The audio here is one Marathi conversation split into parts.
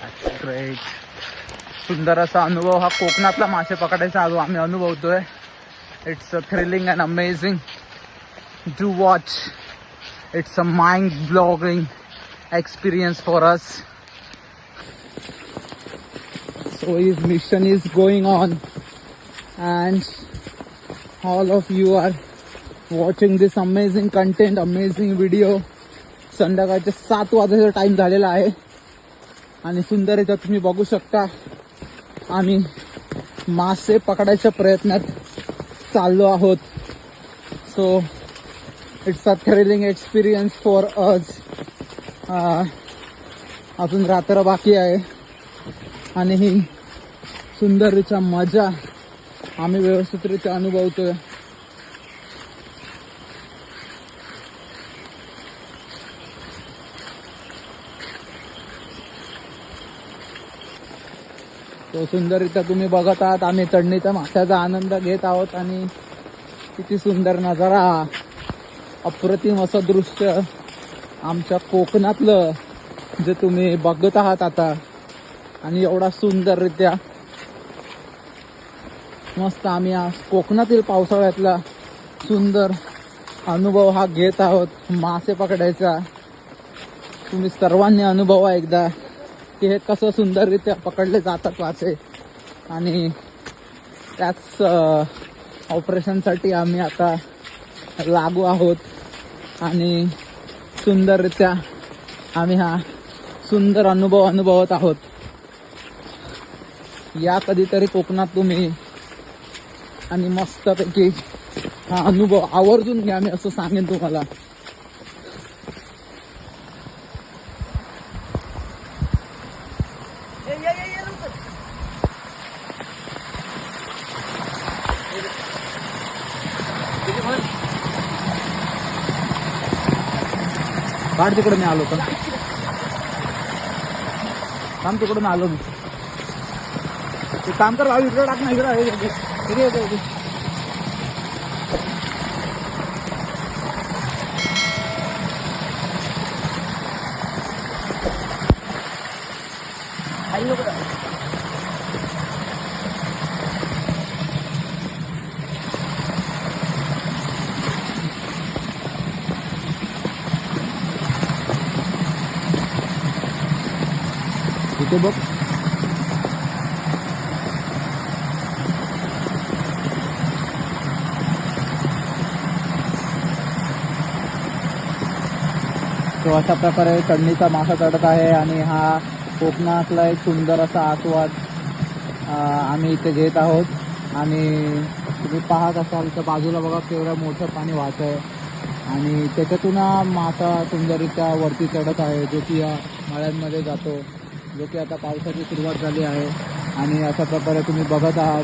ग्रेट सुंदर असा अनुभव हा कोकणातला मासे पकडायचा जो आम्ही अनुभवतोय it's a thrilling and amazing do watch it's a mind blowing experience for us. So his mission is going on and all of you are watching this amazing content, amazing video. संध्याकाळचे सात वाजायचा टाइम झालेला आहे आणि सुंदर तुम्ही बघू शकता. आम्ही मासे पकडायच्या प्रयत्नात चाललो आहोत. So it's a thrilling experience for अज अजून रात्र बाकी आहे. आणि ही सुंदररीत्या मजा आम्ही व्यवस्थितरित्या अनुभवतोय. तो सुंदररित्या तुम्ही बघत आहात. आम्ही चढणीचा माशाचा आनंद घेत आहोत आणि किती सुंदर नजारा. अप्रतिम असं दृश्य आमच्या कोकणातलं जे तुम्ही बघत आहात आता. आणि एवढा सुंदररित्या मस्त आम्ही आज कोकणातील पावसाळ्यातला सुंदर अनुभव हा घेत आहोत. मासे पकडायचा. तुम्ही सर्वांनी अनुभवा एकदा की हे कसं सुंदररित्या पकडले जातात वाचे आणि त्याच ऑपरेशनसाठी आम्ही आता लागू आहोत. आणि सुंदररित्या आम्ही हा सुंदर अनुभव अनुभवत आहोत. या कधीतरी कोकणात तुम्ही आणि मस्तपैकी हा अनुभव आवर्जून घ्या मी असं सांगेन तुम्हाला. काढ तिकडं मी आलो पण. काम तिकडून आलो मी. ते काम कर भाऊ इकडे टाक ना इकडे हे- हे- आई लोक ते बघ. तो अशा प्रकारे चढणीचा मासा चढत आहे आणि हा कोकणातला एक सुंदर असा आस्वाद आम्ही इथे घेत आहोत. आणि तुम्ही पाहत असाल तर बाजूला बघा केवढं मोठं पाणी वाहत आहे. आणि त्याच्यातून हा मासा सुंदररित्या वरती चढत आहे जो की या मळ्यांमध्ये जातो. जो की आता पावसाची सुरुवात झाली आहे. आणि अशा प्रकारे तुम्ही बघत आहात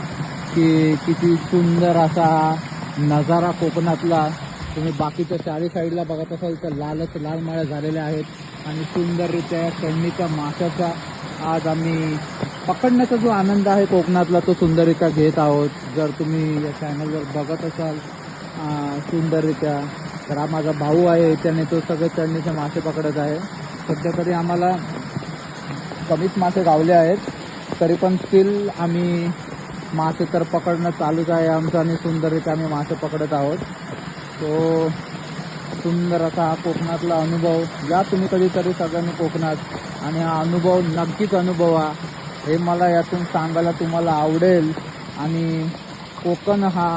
की किती सुंदर असा नजारा कोकणातला. तुम्ही बाकीच्या चारी साईडला बघत असाल तर लालच लाल माळ्या झालेल्या आहेत. आणि सुंदररित्या या चढणीच्या माशाचा आज आम्ही पकडण्याचा जो आनंद आहे कोकणातला तो सुंदररित्या घेत आहोत. जर तुम्ही या चॅनलवर बघत असाल सुंदररित्या तर हा माझा भाऊ आहे त्याने तो सगळे चढणीचे मासे पकडत आहे. सध्या तरी आम्हाला कमीच मासे गावले आहेत तरी पण स्टील आम्ही मासे तर पकडणं चालूच आहे आमचं आणि सुंदररित्या आम्ही मासे पकडत आहोत. तो सुंदर असा हा कोकणातला अनुभव या तुम्ही कधीतरी सगळ्यांनी कोकणात आणि हा अनुभव नक्कीच अनुभवा. हे मला यातून सांगायला तुम्हाला आवडेल आणि कोकण हा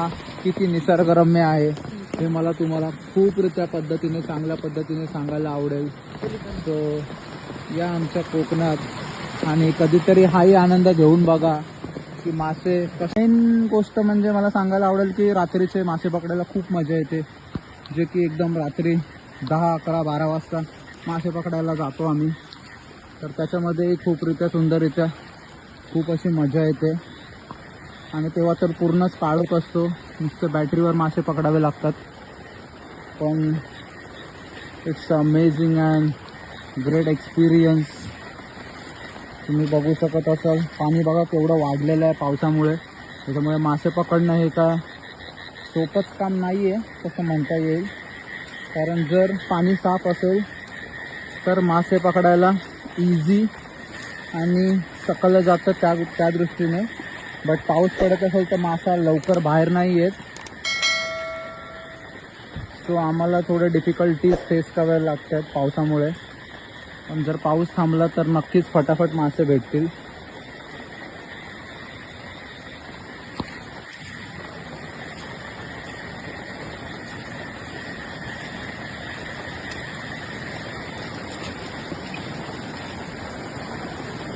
किती निसर्गरम्य आहे हे मला तुम्हाला खूपरित्या पद्धतीने चांगल्या पद्धतीने सांगायला आवडेल. सो या आमच्या कोकणात. आणि कधीतरी हाही आनंद घेऊन बघा की मासे मेन गोष्ट म्हणजे मला सांगायला आवडेल की रात्रीचे मासे पकडायला खूप मजा येते. जे की एकदम रात्री दहा अकरा बारा वाजता मासे पकडायला जातो आम्ही. तर त्याच्यामध्ये खूपरित्या सुंदररित्या खूप अशी मजा येते. आणि तेव्हा तर पूर्णच काळोख असतो. नुसतं बॅटरीवर मासे पकडावे लागतात. पण it's amazing and great experience तुम्ही बघू शकत असाल. पाणी बघा केवढं वाढलेलं आहे पावसामुळे. त्याच्यामुळे मासे पकडणं हे का सोपंच काम नाही आहे तसं म्हणता येईल. कारण जर पाणी साफ असेल तर मासे पकडायला इझी आणि सकल जातं त्या त्या दृष्टीने. बट पाऊस पडत असेल तर मासा लवकर बाहेर नाही येत. सो आम्हाला थोडं डिफिकल्टीज फेस कराव्या लागतात पावसामुळे. पण जर पाऊस थांबला तर नक्कीच फटाफट मासे भेटतील.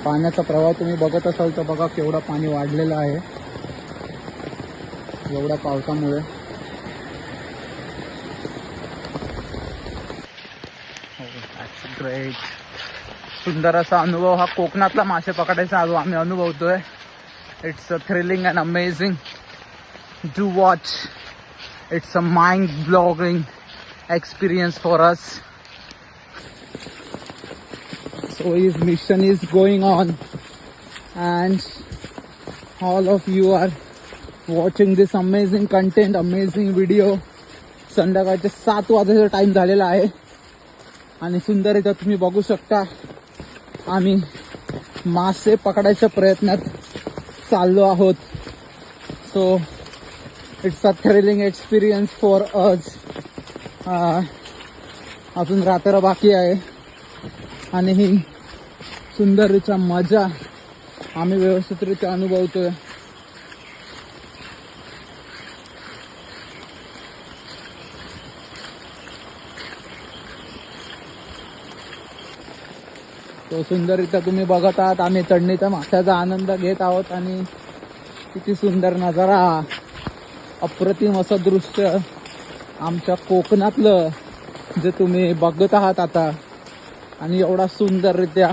पाण्याचा प्रवाह तुम्ही बघत असाल तर बघा केवढं पाणी वाढलेलं आहे. एवढ्या पावसामुळे. Oh, ग्रेट सुंदर असा अनुभव. हा कोकणातला मासे पकडायचा आज आम्ही अनुभवतोय. It's a thrilling and amazing to watch it's a mind blogging experience for us so is mission is going on and all of you are watching this amazing content amazing video संध्याकाळचे सात वाजायचा टाईम झालेला आहे. आणि सुंदर इथं तुम्ही बघू शकता. आम्ही मासे पकडायच्या प्रयत्नात चाललो आहोत. So it's a thrilling experience for अज अजून रात्र बाकी आहे. आणि ही सुंदररीत्या मजा आम्ही व्यवस्थितरित्या अनुभवतोय. तो सुंदररित्या तुम्ही बघत आहात. आम्ही चढणीच्या माशाचा आनंद घेत आहोत आणि किती सुंदर नजारा अप्रतिम असं दृश्य आमच्या कोकणातलं जे तुम्ही बघत आहात आता. आणि एवढा सुंदररित्या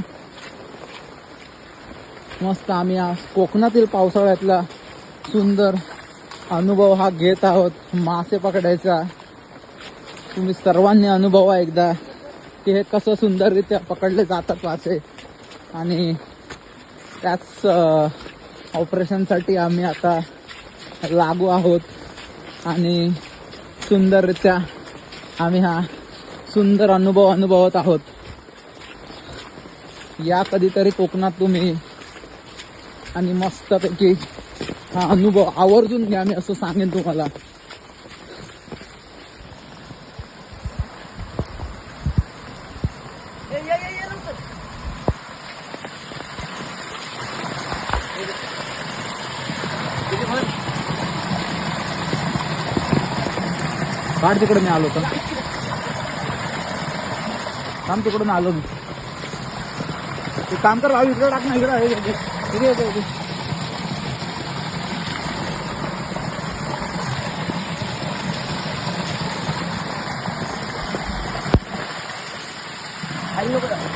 मस्त आम्ही आज कोकणातील पावसाळ्यातला सुंदर अनुभव हा घेत आहोत. मासे पकडायचा. तुम्ही सर्वांनी अनुभवा एकदा की हे कसं सुंदररित्या पकडले जातात मासे आणि त्याच ऑपरेशनसाठी आम्ही आता लागू आहोत. आणि सुंदररित्या आम्ही हा सुंदर अनुभव अनुभवत आहोत. या कधीतरी कोकणात तुम्ही आणि मस्तपैकी हा अनुभव आवर्जून घ्या मी असं सांगेन तुम्हाला. काढ तिकडून मी आलो तर काम तिकडून आलो मी. ते काम कर भाऊ इकडे टाक ना इकडे आहे, इकडे इकडे इकडे, इकडे. आई नको टाक.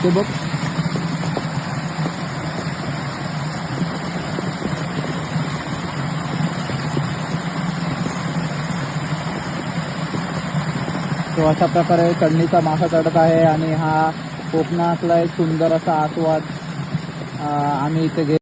इथे बघ. तो अशा प्रकारे चढणीचा मासा चढत आहे आणि हा कोकणातला एक सुंदर असा आस्वाद आम्ही इथे घेत